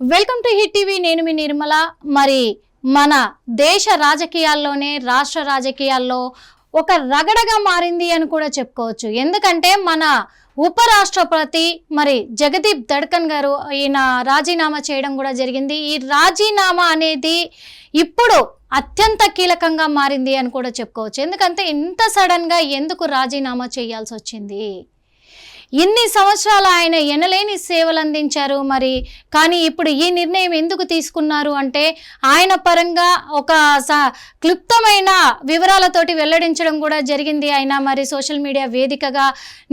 Welcome to hit TV. నేను మీ నిర్మల. మరి మన దేశ రాజకీయాల్లోనే రాష్ట్ర రాజకీయాల్లో ఒక రగడగా మారింది అని కూడా చెప్పుకోవచ్చు. ఎందుకంటే మన ఉపరాష్ట్రపతి మరి జగదీప్ దడ్కన్ గారు ఈయన రాజీనామా చేయడం కూడా జరిగింది. ఈ రాజీనామా అనేది ఇప్పుడు అత్యంత కీలకంగా మారింది అని కూడా చెప్పుకోవచ్చు. ఎందుకంటే ఇంత సడన్గా ఎందుకు రాజీనామా చేయాల్సి వచ్చింది? ఇన్ని సంవత్సరాలు ఆయన ఎనలేని సేవలు అందించారు మరి? కానీ ఇప్పుడు ఈ నిర్ణయం ఎందుకు తీసుకున్నారు అంటే ఆయన పరంగా ఒక స- క్లుప్తమైన వివరాలతోటి వెల్లడించడం కూడా జరిగింది ఆయన మరి సోషల్ మీడియా వేదికగా.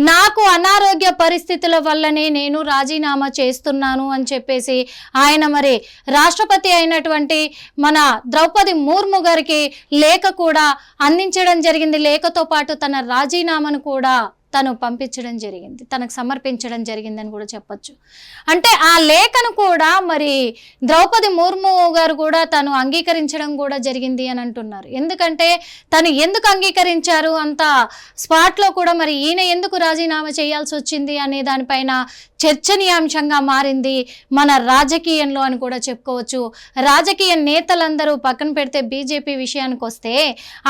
నాకు అనారోగ్య పరిస్థితుల వల్లనే నేను రాజీనామా చేస్తున్నాను అని చెప్పేసి ఆయన మరి రాష్ట్రపతి అయినటువంటి మన ద్రౌపది ముర్ము గారికి లేఖ కూడా అందించడం జరిగింది. లేఖతో పాటు తన రాజీనామాను కూడా తను పంపించడం జరిగింది తనకు సమర్పించడం జరిగిందని కూడా చెప్పొచ్చు. అంటే ఆ లేఖను కూడా మరి ద్రౌపది ముర్ము గారు కూడా తను అంగీకరించడం కూడా జరిగింది అని అంటున్నారు. ఎందుకంటే తను ఎందుకు అంగీకరించారు? అంత స్పాట్లో కూడా మరి ఈయన ఎందుకు రాజీనామా చేయాల్సి వచ్చింది అనే దానిపైన చర్చనీయాంశంగా మారింది మన రాజకీయంలో అని కూడా చెప్పుకోవచ్చు. రాజకీయ నేతలందరూ పక్కన పెడితే బీజేపీ విషయానికి వస్తే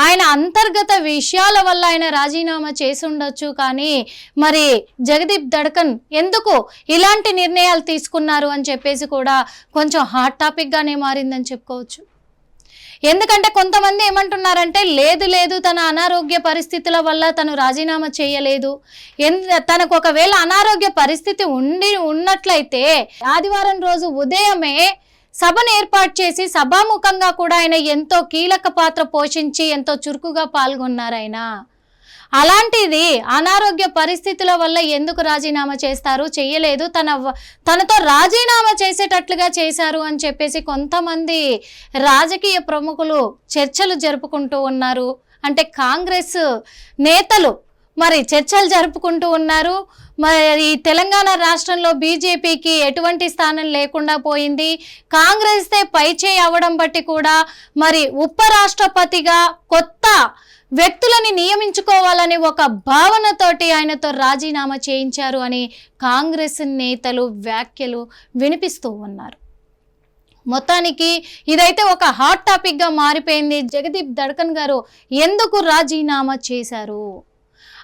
ఆయన అంతర్గత విషయాల వల్ల ఆయన రాజీనామా చేసి ఉండొచ్చు కానీ మరి జగదీప్ దడకన్ ఎందుకు ఇలాంటి నిర్ణయాలు తీసుకున్నారు అని చెప్పేసి కూడా కొంచెం హాట్ టాపిక్గానే మారిందని చెప్పుకోవచ్చు. ఎందుకంటే కొంతమంది ఏమంటున్నారంటే లేదు లేదు తన అనారోగ్య పరిస్థితుల వల్ల తను రాజీనామా చేయలేదు. తనకు ఒకవేళ అనారోగ్య పరిస్థితి ఉండి ఉన్నట్లయితే ఆదివారం రోజు ఉదయమే సభను ఏర్పాటు చేసి సభాముఖంగా కూడా ఆయన ఎంతో కీలక పాత్ర పోషించి ఎంతో చురుకుగా పాల్గొన్నారు ఆయన. అలాంటిది అనారోగ్య పరిస్థితుల వల్ల ఎందుకు రాజీనామా చేస్తారు? చెయ్యలేదు. తన వ- తనతో రాజీనామా చేసేటట్లుగా చేశారు అని చెప్పేసి కొంతమంది రాజకీయ ప్రముఖులు చర్చలు జరుపుకుంటూ ఉన్నారు. అంటే కాంగ్రెస్ నేతలు మరి చర్చలు జరుపుకుంటూ ఉన్నారు. మరి ఈ తెలంగాణ రాష్ట్రంలో బీజేపీకి ఎటువంటి స్థానం లేకుండా పోయింది. కాంగ్రెస్తే పైచేయి అవ్వడం బట్టి కూడా మరి ఉపరాష్ట్రపతిగా కొత్త వ్యక్తులని నియమించుకోవాలని ఒక భావనతోటి ఆయనతో రాజీనామా చేయించారు అని కాంగ్రెస్ నేతలు వ్యాఖ్యలు వినిపిస్తూ ఉన్నారు. మొత్తానికి ఇదైతే ఒక హాట్ టాపిక్గా మారిపోయింది. జగదీప్ దడకన్ గారు ఎందుకు రాజీనామా చేశారు?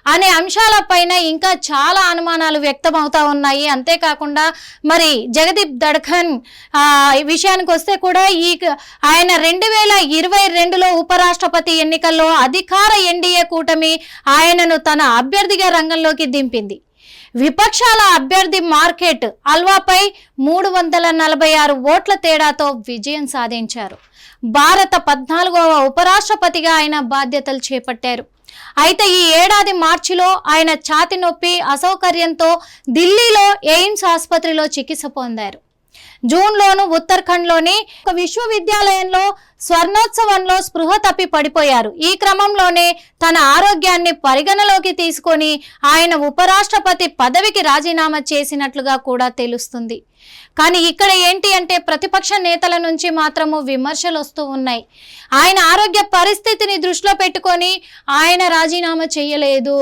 అనే అంశాలపైన ఇంకా చాలా అనుమానాలు వ్యక్తమవుతా ఉన్నాయి. అంతేకాకుండా మరి జగదీప్ దడ్ఖన్ విషయానికి వస్తే కూడా ఈ ఆయన రెండు వేల ఇరవై రెండులో ఉపరాష్ట్రపతి ఎన్నికల్లో అధికార ఎన్డీఏ కూటమి ఆయనను తన అభ్యర్థిగా రంగంలోకి దింపింది. విపక్షాల అభ్యర్థి మార్కెట్ అల్వాపై మూడు వందల నలభై ఆరు ఓట్ల తేడాతో విజయం సాధించారు. భారత పద్నాలుగవ ఉపరాష్ట్రపతిగా ఆయన బాధ్యతలు చేపట్టారు. అయితే ఈ ఏడాది మార్చిలో ఆయన ఛాతి నొప్పి అసౌకర్యంతో ఢిల్లీలో ఎయిమ్స్ ఆసుపత్రిలో చికిత్స పొందారు. జూన్లోను ఉత్తరాఖండ్లోని ఒక విశ్వవిద్యాలయంలో స్వర్ణోత్సవంలో స్పృహ తప్పి పడిపోయారు. ఈ క్రమంలోనే తన ఆరోగ్యాన్ని పరిగణలోకి తీసుకొని ఆయన ఉపరాష్ట్రపతి పదవికి రాజీనామా చేసినట్లుగా కూడా తెలుస్తుంది. కానీ ఇక్కడ ఏంటి అంటే ప్రతిపక్ష నేతల నుంచి మాత్రము విమర్శలు వస్తూ ఉన్నాయి. ఆయన ఆరోగ్య పరిస్థితిని దృష్టిలో పెట్టుకొని ఆయన రాజీనామా చేయలేదు.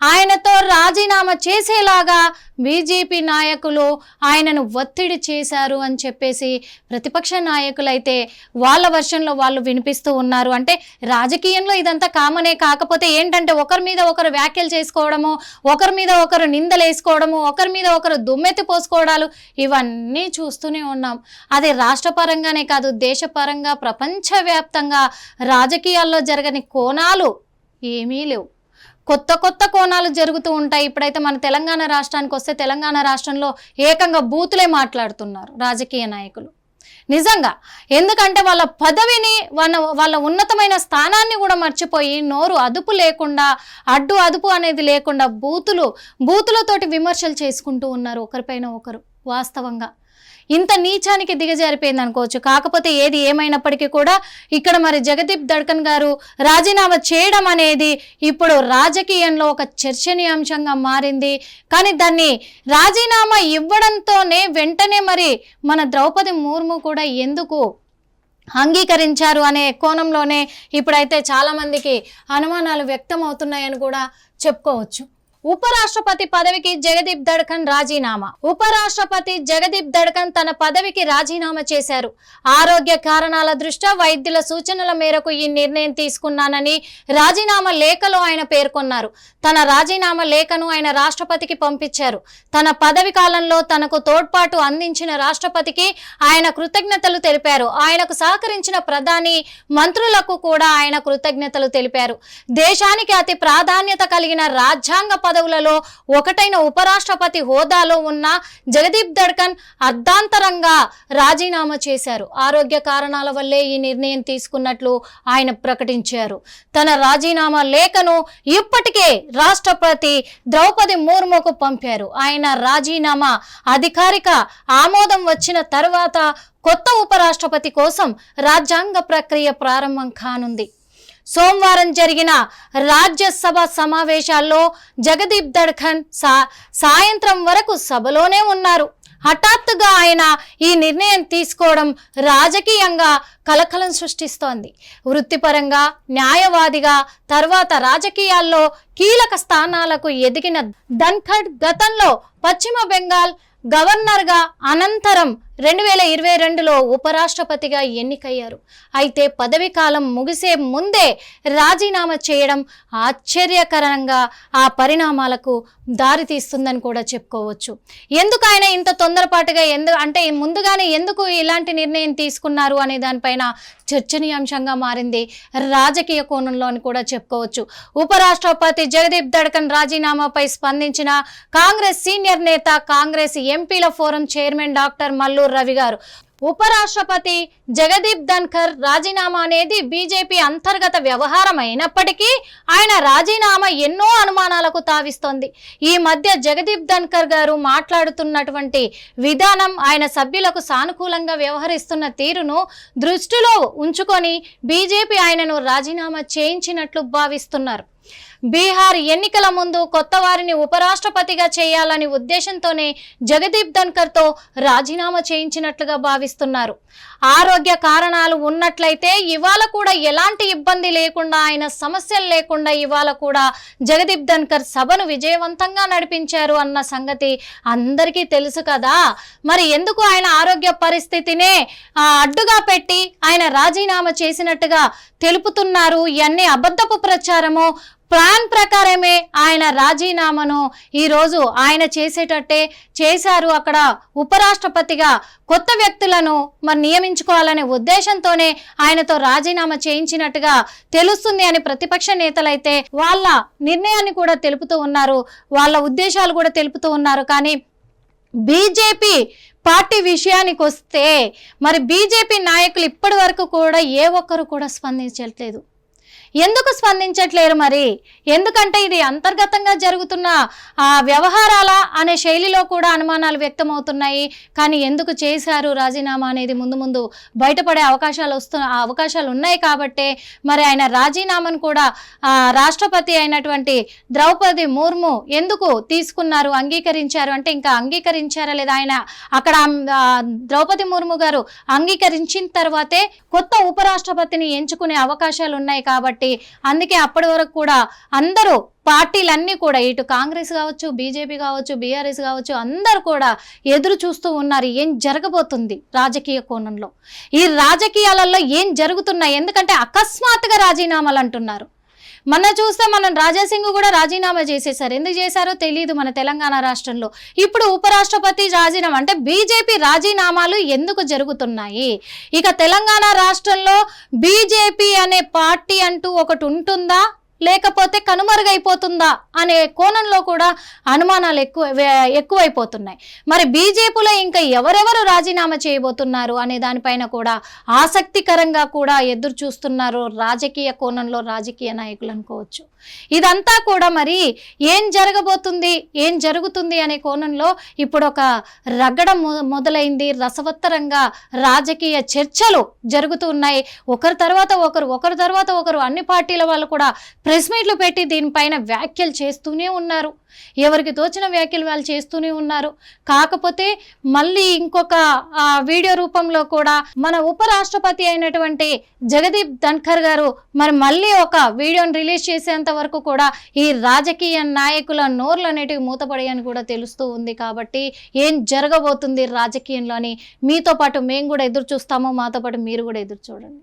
ఆయనతో రాజీనామా చేసేలాగా బీజేపీ నాయకులు ఆయనను ఒత్తిడి చేశారు అని చెప్పేసి ప్రతిపక్ష నాయకులైతే వాళ్ళ వర్షంలో వాళ్ళు వినిపిస్తూ ఉన్నారు. అంటే రాజకీయంలో ఇదంతా కామనే కాకపోతే ఏంటంటే ఒకరి మీద ఒకరు వ్యాఖ్యలు చేసుకోవడము ఒకరి మీద ఒకరు నిందలు వేసుకోవడము ఒకరి మీద ఒకరు దుమ్మెత్తి పోసుకోవడాలు ఇవన్నీ చూస్తూనే ఉన్నాం. అది రాష్ట్ర పరంగానే కాదు దేశపరంగా ప్రపంచవ్యాప్తంగా రాజకీయాల్లో జరగని కోణాలు ఏమీ లేవు. కొత్త కొత్త కోణాలు జరుగుతూ ఉంటాయి. ఇప్పుడైతే మన తెలంగాణ రాష్ట్రానికి వస్తే తెలంగాణ రాష్ట్రంలో ఏకంగా బూతులే మాట్లాడుతున్నారు రాజకీయ నాయకులు. నిజంగా ఎందుకంటే వాళ్ళ పదవిని వాళ్ళ వాళ్ళ ఉన్నతమైన స్థానాన్ని కూడా మర్చిపోయి నోరు అదుపు లేకుండా అడ్డు అదుపు అనేది లేకుండా బూతులు బూతులతోటి విమర్శలు చేసుకుంటూ ఉన్నారు ఒకరిపైన ఒకరు వాస్తవంగా. ఇంత నీచానికి దిగజారిపోయింది అనుకోవచ్చు. కాకపోతే ఏది ఏమైనప్పటికీ కూడా ఇక్కడ మరి జగదీప్ దడ్కన్ గారు రాజీనామా చేయడం అనేది ఇప్పుడు రాజకీయంలో ఒక చర్చనీయాంశంగా మారింది. కానీ దాన్ని రాజీనామా ఇవ్వడంతోనే వెంటనే మరి మన ద్రౌపది ముర్ము కూడా ఎందుకు అంగీకరించారు అనే కోణంలోనే ఇప్పుడైతే చాలామందికి అనుమానాలు వ్యక్తం అవుతున్నాయని కూడా చెప్పుకోవచ్చు. ఉపరాష్ట్రపతి పదవికి జగదీప్ దడ్కన్ రాజీనామా. ఉపరాష్ట్రపతి జగదీప్ దడ్కన్ తన పదవికి రాజీనామా చేశారు. ఆరోగ్య కారణాల దృష్ట్యా వైద్యుల సూచనల మేరకు ఈ నిర్ణయం తీసుకున్నానని రాజీనామా లేఖలో ఆయన పేర్కొన్నారు. తన రాజీనామా లేఖను ఆయన రాష్ట్రపతికి పంపించారు. తన పదవి కాలంలో తనకు తోడ్పాటు అందించిన రాష్ట్రపతికి ఆయన కృతజ్ఞతలు తెలిపారు. ఆయనకు సహకరించిన ప్రధాని మంత్రులకు కూడా ఆయన కృతజ్ఞతలు తెలిపారు. దేశానికి అతి ప్రాధాన్యత కలిగిన రాజ్యాంగ పదవులలో ఒకటైన ఉపరాష్ట్రపతి హోదాలో ఉన్న జగదీప్ ధడ్కన్ అర్ధాంతరంగా రాజీనామా చేశారు. ఆరోగ్య కారణాల వల్లే ఈ నిర్ణయం తీసుకున్నట్లు ఆయన ప్రకటించారు. తన రాజీనామా లేఖను ఇప్పటికే రాష్ట్రపతి ద్రౌపది ముర్ముకు పంపారు. ఆయన రాజీనామా అధికారిక ఆమోదం వచ్చిన తర్వాత కొత్త ఉపరాష్ట్రపతి కోసం రాజ్యాంగ ప్రక్రియ ప్రారంభం కానుంది. సోమవారం జరిగిన రాజ్యసభ సమావేశాల్లో జగదీప్ దడ్ఖన్ సా సాయంత్రం వరకు సభలోనే ఉన్నారు. హఠాత్తుగా ఆయన ఈ నిర్ణయం తీసుకోవడం రాజకీయంగా కలకలం సృష్టిస్తోంది. వృత్తిపరంగా న్యాయవాదిగా తర్వాత రాజకీయాల్లో కీలక స్థానాలకు ఎదిగిన ధన్ఖడ్ గతంలో పశ్చిమ బెంగాల్ గవర్నర్గా అనంతరం రెండు వేల ఇరవై రెండులో ఉపరాష్ట్రపతిగా ఎన్నికయ్యారు. అయితే పదవి కాలం ముగిసే ముందే రాజీనామా చేయడం ఆశ్చర్యకరంగా ఆ పరిణామాలకు దారితీస్తుందని కూడా చెప్పుకోవచ్చు. ఎందుకు ఆయన ఇంత తొందరపాటుగా ఎందు అంటే ముందుగానే ఎందుకు ఇలాంటి నిర్ణయం తీసుకున్నారు అనే దానిపైన చర్చనీయాంశంగా మారింది రాజకీయ కోణంలో అని కూడా చెప్పుకోవచ్చు. ఉపరాష్ట్రపతి జగదీప్ దడకన్ రాజీనామాపై స్పందించిన కాంగ్రెస్ సీనియర్ నేత కాంగ్రెస్ ఎంపీల forum chairman doctor Mallu Malluru Ravi garu. ఉపరాష్ట్రపతి జగదీప్ ధన్కర్ రాజీనామా అనేది బీజేపీ అంతర్గత వ్యవహారం అయినప్పటికీ ఆయన రాజీనామా ఎన్నో అనుమానాలకు తావిస్తోంది. ఈ మధ్య జగదీప్ ధన్కర్ గారు మాట్లాడుతున్నటువంటి విధానం ఆయన సభ్యులకు సానుకూలంగా వ్యవహరిస్తున్న తీరును దృష్టిలో ఉంచుకొని బీజేపీ ఆయనను రాజీనామా చేయించినట్లు భావిస్తున్నారు. బీహార్ ఎన్నికల ముందు కొత్త వారిని ఉపరాష్ట్రపతిగా చేయాలనే ఉద్దేశంతోనే జగదీప్ ధన్కర్తో రాజీనామా చేయించినట్లుగా భావిస్తున్నారు. ఆరోగ్య కారణాలు ఉన్నట్లయితే ఇవాళ కూడా ఎలాంటి ఇబ్బంది లేకుండా ఆయన సమస్యలు లేకుండా ఇవాళ కూడా జగదీప్ ధన్కర్ సభను విజయవంతంగా నడిపించారు అన్న సంగతి అందరికీ తెలుసు కదా. మరి ఎందుకు ఆయన ఆరోగ్య పరిస్థితినే అడ్డుగా పెట్టి ఆయన రాజీనామా చేసినట్టుగా తెలుపుతున్నారు? ఇవన్నీ అబద్ధపు ప్రచారము ప్లాన్ ప్రకారమే ఆయన రాజీనామాను ఈరోజు ఆయన చేసేటట్టే చేశారు అక్కడ ఉపరాష్ట్రపతిగా కొత్త వ్యక్తులను మరి నియమించుకోవాలనే ఉద్దేశంతోనే ఆయనతో రాజీనామా చేయించినట్టుగా తెలుస్తుంది అని ప్రతిపక్ష నేతలైతే వాళ్ళ నిర్ణయాన్ని కూడా తెలుపుతూ ఉన్నారు వాళ్ళ ఉద్దేశాలు కూడా తెలుపుతూ ఉన్నారు. కానీ బీజేపీ పార్టీ విషయానికి వస్తే మరి బీజేపీ నాయకులు ఇప్పటి వరకు కూడా ఏ ఒక్కరు కూడా స్పందించట్లేదు. ఎందుకు స్పందించట్లేరు మరి? ఎందుకంటే ఇది అంతర్గతంగా జరుగుతున్న ఆ వ్యవహారాల అనే శైలిలో కూడా అనుమానాలు వ్యక్తమవుతున్నాయి. కానీ ఎందుకు చేశారు రాజీనామా అనేది ముందు ముందు బయటపడే అవకాశాలు వస్తు అవకాశాలు ఉన్నాయి కాబట్టే మరి ఆయన రాజీనామాను కూడా ఆ, రాష్ట్రపతి అయినటువంటి ద్రౌపది ముర్ము ఎందుకు తీసుకున్నారు అంగీకరించారు? అంటే ఇంకా అంగీకరించారా లేదా? ఆయన అక్కడ ద్రౌపది ముర్ము గారు అంగీకరించిన తర్వాతే కొత్త ఉపరాష్ట్రపతిని ఎంచుకునే అవకాశాలు ఉన్నాయి కాబట్టి అందుకే అప్పటి వరకు కూడా అందరూ పార్టీలన్నీ కూడా ఇటు కాంగ్రెస్ కావచ్చు బీజేపీ కావచ్చు బీఆర్ఎస్ కావచ్చు అందరూ కూడా ఎదురు చూస్తూ ఉన్నారు ఏం జరగబోతుంది రాజకీయ కోణంలో? ఈ రాజకీయాలలో ఏం జరుగుతున్నాయి? ఎందుకంటే అకస్మాత్తుగా రాజీనామాలు అంటున్నారు. మొన్న చూస్తే మనం రాజాసింగ్ కూడా రాజీనామా చేసేసారు. ఎందుకు చేశారో తెలియదు మన తెలంగాణ రాష్ట్రంలో. ఇప్పుడు ఉపరాష్ట్రపతి రాజీనామా అంటే బీజేపీ రాజీనామాలు ఎందుకు జరుగుతున్నాయి? ఇక తెలంగాణ రాష్ట్రంలో బీజేపీ అనే పార్టీ అంటూ ఒకటి ఉంటుందా? లేకపోతే కనుమరుగైపోతుందా అనే కోణంలో కూడా అనుమానాలు ఎక్కువ ఎక్కువైపోతున్నాయి. మరి బీజేపీలో ఇంకా ఎవరెవరు రాజీనామా చేయబోతున్నారు అనే దానిపైన కూడా ఆసక్తికరంగా కూడా ఎదురు చూస్తున్నారు రాజకీయ కోణంలో రాజకీయ నాయకులు అనుకోవచ్చు. ఇదంతా కూడా మరి ఏం జరగబోతుంది ఏం జరుగుతుంది అనే కోణంలో ఇప్పుడు ఒక రగడం మొదలైంది. రసవత్తరంగా రాజకీయ చర్చలు జరుగుతూ ఉన్నాయి. ఒకరి తర్వాత ఒకరు ఒకరి తర్వాత ఒకరు అన్ని పార్టీల వాళ్ళు కూడా ప్రెస్ మీట్లు పెట్టి దీనిపైన వ్యాఖ్యలు చేస్తూనే ఉన్నారు. ఎవరికి తోచిన వ్యాఖ్యలు వాళ్ళు చేస్తూనే ఉన్నారు. కాకపోతే మళ్ళీ ఇంకొక వీడియో రూపంలో కూడా మన ఉపరాష్ట్రపతి అయినటువంటి జగదీప్ ధన్ఖర్ గారు మరి మళ్ళీ ఒక వీడియోని రిలీజ్ చేసేంత వరకు కూడా ఈ రాజకీయ నాయకుల నోర్లు అనేటివి మూతపడాయని కూడా తెలుస్తూ ఉంది కాబట్టి ఏం జరగబోతుంది రాజకీయంలోని? మీతో పాటు మేము కూడా ఎదురు చూస్తాము. మాతో పాటు మీరు కూడా ఎదురు చూడండి.